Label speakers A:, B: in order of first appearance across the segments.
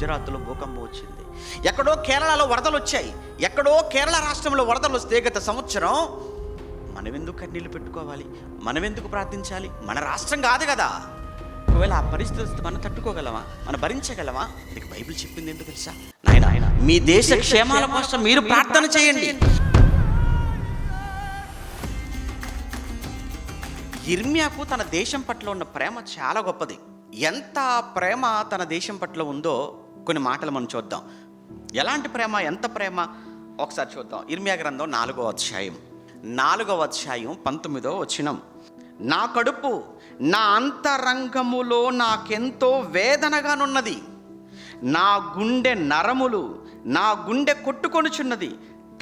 A: గుజరాత్లో భూకంపం వచ్చింది. ఎక్కడో కేరళలో వరదలు వచ్చాయి. ఎక్కడో కేరళ రాష్ట్రంలో వరదలు వస్తే గత సంవత్సరం మనం ఎందుకు కన్నీళ్ళు పెట్టుకోవాలి? మనం ఎందుకు ప్రార్థించాలి? మన రాష్ట్రం కాదు కదా. ఒకవేళ ఆ పరిస్థితి మనం తట్టుకోగలమా? మనం భరించగలమా? నీకు బైబిల్ చెప్పింది ఎందుకు తెలుసా? నాయన ఆయన మీ దేశ క్షేమాల కోసం మీరు ప్రార్థన చేయండి. ఇర్మియాకు తన దేశం పట్ల ఉన్న ప్రేమ చాలా గొప్పది. ఎంత ప్రేమ తన దేశం పట్ల ఉందో కొన్ని మాటలు మనం చూద్దాం. ఎలాంటి ప్రేమ? ఎంత ప్రేమ? ఒకసారి చూద్దాం. ఇర్మియా గ్రంథం నాలుగో అధ్యాయం. నాలుగవ అధ్యాయం పంతొమ్మిదో వచనం. నా కడుపు నా అంతరంగములో నాకెంతో వేదనగానున్నది. నా గుండె నరములు నా గుండె కొట్టుకొనుచున్నది.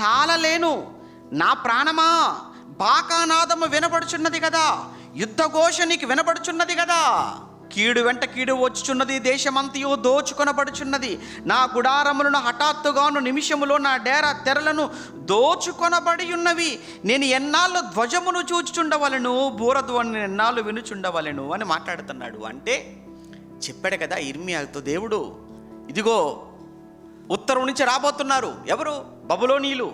A: తాళలేను. నా ప్రాణమా? బాకానాదము వినపడుచున్నది కదా. యుద్ధఘోష నీకు వినపడుచున్నది కదా. కీడు వెంట కీడు వచ్చుచున్నది దేశమంతయు దోచుకొనబడుచున్నది. నా గుడారములను హఠాత్తుగాను నిమిషములో నా డేరా తెరలను దోచుకొనబడి ఉన్నవి నేను ఎన్నాళ్ళు ధ్వజమును చూచుచుండవలను బూరధ్వని ఎన్నాళ్ళు వినుచుండవలను అని మాట్లాడుతున్నాడు. అంటే చెప్పాడు కదా ఇర్మియాతో దేవుడు ఇదిగో ఉత్తరం నుంచి రాబోతున్నారు. ఎవరు? బబులోనీయులు.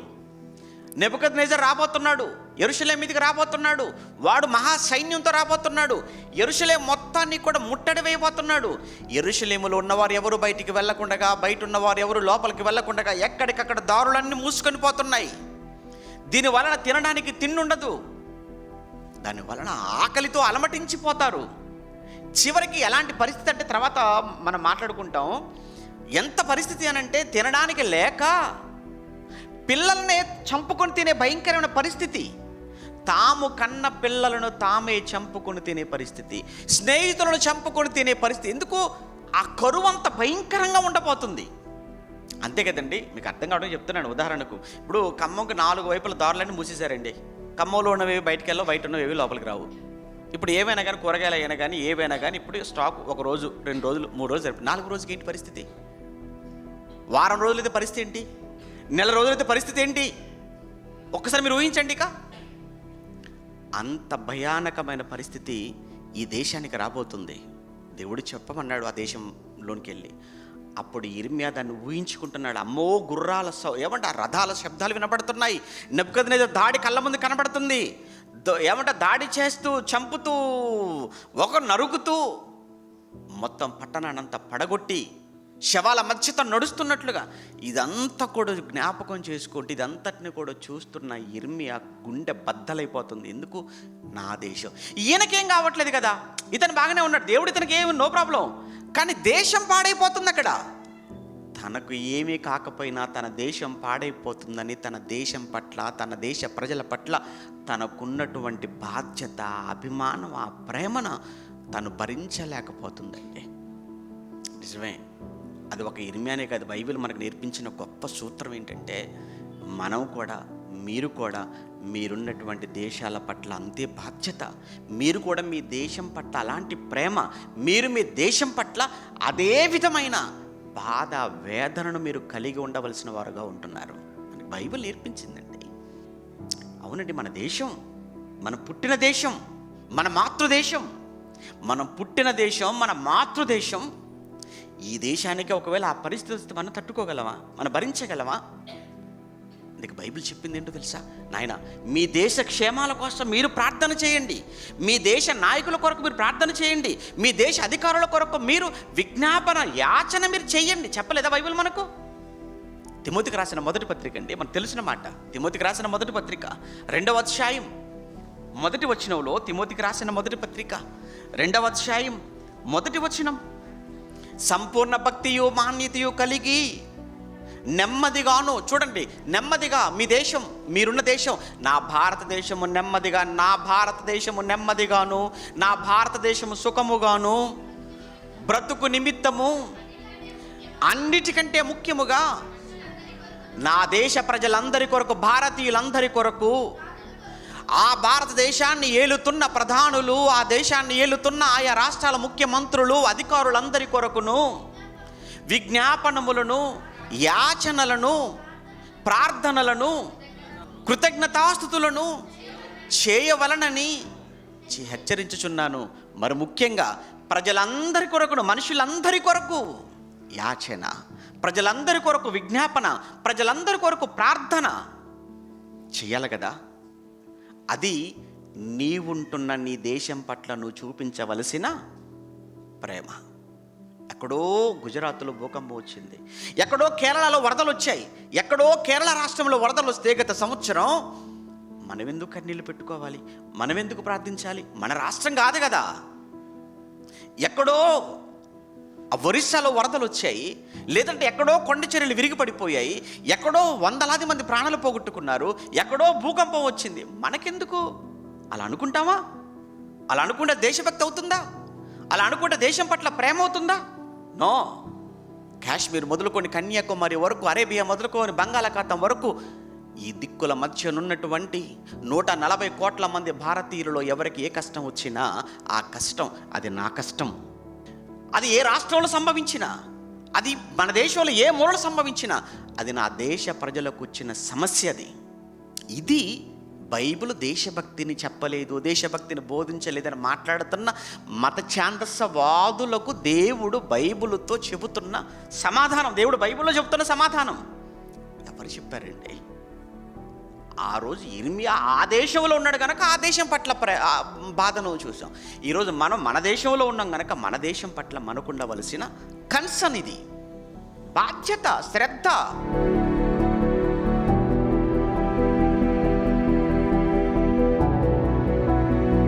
A: నెబద్ నేజర్ రాబోతున్నాడు. ఎరుషలేం మీదకి రాబోతున్నాడు. వాడు మహా సైన్యంతో రాబోతున్నాడు. ఎరుషలేం మొత్తాన్ని కూడా ముట్టడి వేయబోతున్నాడు. ఎరుషలేములో ఉన్నవారు ఎవరు బయటికి వెళ్ళకుండగా బయట ఉన్నవారు ఎవరు లోపలికి వెళ్ళకుండగా ఎక్కడికక్కడ దారులన్నీ మూసుకొని పోతున్నాయి. దీని వలన తినడానికి తిండుండదు. దాని వలన ఆకలితో అలమటించిపోతారు. చివరికి ఎలాంటి పరిస్థితి అంటే తర్వాత మనం మాట్లాడుకుంటాం. ఎంత పరిస్థితి అనంటే తినడానికి లేక పిల్లల్ని చంపుకొని తినే భయంకరమైన పరిస్థితి. తాము కన్న పిల్లలను తామే చంపుకొని తినే పరిస్థితి స్నేహితులను చంపుకొని తినే పరిస్థితి ఎందుకు ఆ కరువు అంత భయంకరంగా ఉండబోతుంది? అంతే కదండి మీకు అర్థం కావడం చెప్తున్నాను ఉదాహరణకు. ఇప్పుడు ఖమ్మంకి నాలుగు వైపుల దారులన్నీ మూసేశారండి. ఖమ్మంలో ఉన్నవి బయటికి వెళ్ళవు బయట ఉన్నవి లోపలికి రావు. ఇప్పుడు ఏమైనా కానీ కూరగాయలు అయినా కానీ ఏవైనా కానీ ఇప్పుడు స్టాక్ ఒక రోజు రెండు రోజులు మూడు రోజులు నాలుగు రోజుకి ఏంటి పరిస్థితి? వారం రోజులైతే పరిస్థితి ఏంటి? నెల రోజులైతే పరిస్థితి ఏంటి? ఒక్కసారి మీరు ఊహించండి ఇక. అంత భయానకమైన పరిస్థితి ఈ దేశానికి రాబోతుంది. దేవుడు చెప్పమన్నాడు ఆ దేశంలోనికి వెళ్ళి అప్పుడు ఇర్మియా దాన్ని ఊహించుకుంటున్నాడు. అమ్మో గుర్రాల సౌ ఏమంటే రథాల శబ్దాలు వినబడుతున్నాయి. నెప్పుకదనేది దాడి కళ్ళ ముందు కనబడుతుంది. ఏమంట ఏమంటే దాడి చేస్తూ చంపుతూ ఒక నరుకుతూ మొత్తం పట్టణానంతా పడగొట్టి శవాల మధ్యతో నడుస్తున్నట్లుగా. ఇదంతా కూడా జ్ఞాపకం చేసుకుంటే ఇదంతటిని కూడా చూస్తున్న ఇర్మి ఆ గుండె బద్దలైపోతుంది. ఎందుకు? నా దేశం. ఈయనకేం కావట్లేదు కదా? ఇతను బాగానే ఉన్నాడు. దేవుడు ఇతనికి ఏమి నో ప్రాబ్లం. కానీ దేశం పాడైపోతుంది అక్కడ. తనకు ఏమీ కాకపోయినా తన దేశం పాడైపోతుందని తన దేశం పట్ల తన దేశ ప్రజల పట్ల తనకున్నటువంటి బాధ్యత అభిమానం ఆ ప్రేమను తను భరించలేకపోతుందండి. నిజమే. అది ఒక ఇర్మ్యానే కాదు బైబిల్ మనకు నేర్పించిన గొప్ప సూత్రం ఏంటంటే మనం కూడా మీరు కూడా మీరున్నటువంటి దేశాల పట్ల అంతే బాధ్యత మీరు కూడా మీ దేశం పట్ల అలాంటి ప్రేమ మీరు మీ దేశం పట్ల అదే విధమైన బాధ వేదనను మీరు కలిగి ఉండవలసిన వారుగా ఉంటున్నారు. అని బైబిల్ నేర్పించిందండి. అవునండి మన దేశం మన పుట్టిన దేశం మన మాతృదేశం మనం పుట్టిన దేశం మన మాతృదేశం ఈ దేశానికి ఒకవేళ ఆ పరిస్థితి వస్తే మనం తట్టుకోగలమా? మనం భరించగలమా? అందుకే బైబిల్ చెప్పింది ఏంటో తెలుసా? నాయన మీ దేశ క్షేమాల కోసం మీరు ప్రార్థన చేయండి. మీ దేశ నాయకుల కొరకు మీరు ప్రార్థన చేయండి. మీ దేశ అధికారుల కొరకు మీరు విజ్ఞాపన యాచన మీరు చేయండి. చెప్పలేదా బైబిల్ మనకు? తిమోతికి రాసిన మొదటి పత్రిక అండి. మనకు తెలిసిన మాట. తిమోతికి రాసిన మొదటి పత్రిక. రెండవ అధ్యాయం. మొదటి వచనంలో తిమోతికి రాసిన మొదటి పత్రిక. రెండవ అధ్యాయం. మొదటి వచనం. సంపూర్ణ భక్తియు మాన్యతయు కలిగి నెమ్మదిగాను చూడండి నెమ్మదిగా మీ దేశం మీరున్న దేశం నా భారతదేశము నెమ్మదిగా నా భారతదేశము నెమ్మదిగాను నా భారతదేశము సుఖముగాను బ్రతుకు నిమిత్తము అన్నిటికంటే ముఖ్యముగా నా దేశ ప్రజలందరి కొరకు భారతీయులందరి కొరకు ఆ భారతదేశాన్ని ఏలుతున్న ప్రధానులు ఆ దేశాన్ని ఏలుతున్న ఆయా రాష్ట్రాల ముఖ్యమంత్రులు అధికారులందరి కొరకును విజ్ఞాపనములను యాచనలను ప్రార్థనలను కృతజ్ఞతాస్థుతులను చేయవలనని హెచ్చరించుచున్నాను. మరి ముఖ్యంగా ప్రజలందరి కొరకును మనుషులందరి కొరకు యాచన ప్రజలందరి కొరకు విజ్ఞాపన ప్రజలందరి కొరకు ప్రార్థన చేయాలి కదా? అది నీవుంటున్న నీ దేశం పట్ల నువ్వు చూపించవలసిన ప్రేమ. ఎక్కడో గుజరాత్లో భూకంపం వచ్చింది. ఎక్కడో కేరళలో వరదలు వచ్చాయి. ఎక్కడో కేరళ రాష్ట్రంలో వరదలు వస్తే గత సంవత్సరం మనమెందుకు కన్నీళ్ళు పెట్టుకోవాలి? మనమెందుకు ప్రార్థించాలి? మన రాష్ట్రం కాదు కదా. ఎక్కడో ఆ ఒరిస్సాలో వరదలు వచ్చాయి. లేదంటే ఎక్కడో కొండ చర్యలు విరిగి పడిపోయాయి ఎక్కడో వందలాది మంది ప్రాణాలు పోగొట్టుకున్నారు. ఎక్కడో భూకంపం వచ్చింది. మనకెందుకు? అలా అనుకుంటామా అలా అనుకుంటే దేశభక్తి అవుతుందా? అలా అనుకుంటే దేశం పట్ల ప్రేమ అవుతుందా? నో. కాశ్మీర్ మొదలుకొని కన్యాకుమారి వరకు అరేబియా మొదలుకొని బంగాళాఖాతం వరకు ఈ దిక్కుల మధ్యనున్నటువంటి నూట నలభై కోట్ల మంది భారతీయులలో ఎవరికి ఏ కష్టం వచ్చినా ఆ కష్టం అది నా కష్టం. అది ఏ రాష్ట్రంలో సంభవించినా అది మన దేశంలో ఏ మూలలో సంభవించినా అది నా దేశ ప్రజలకు వచ్చిన సమస్య అది. ఇది బైబిల్ దేశభక్తిని చెప్పలేదు దేశభక్తిని బోధించలేదని మాట్లాడుతున్న మత ఛాందస్సవాదులకు దేవుడు బైబిల్తో చెబుతున్న సమాధానం దేవుడు బైబిల్లో చెబుతున్న సమాధానం. ఎవరు చెప్పారండి? ఆ రోజు ఇర్మియా ఆ దేశంలో ఉన్నాడు కనుక ఆ దేశం పట్ల ప్ర బాధను చూసాం. ఈరోజు మనం మన దేశంలో ఉన్నాం కనుక మన దేశం పట్ల మనకుండవలసిన కన్సర్న్ ఇది బాధ్యత శ్రద్ధ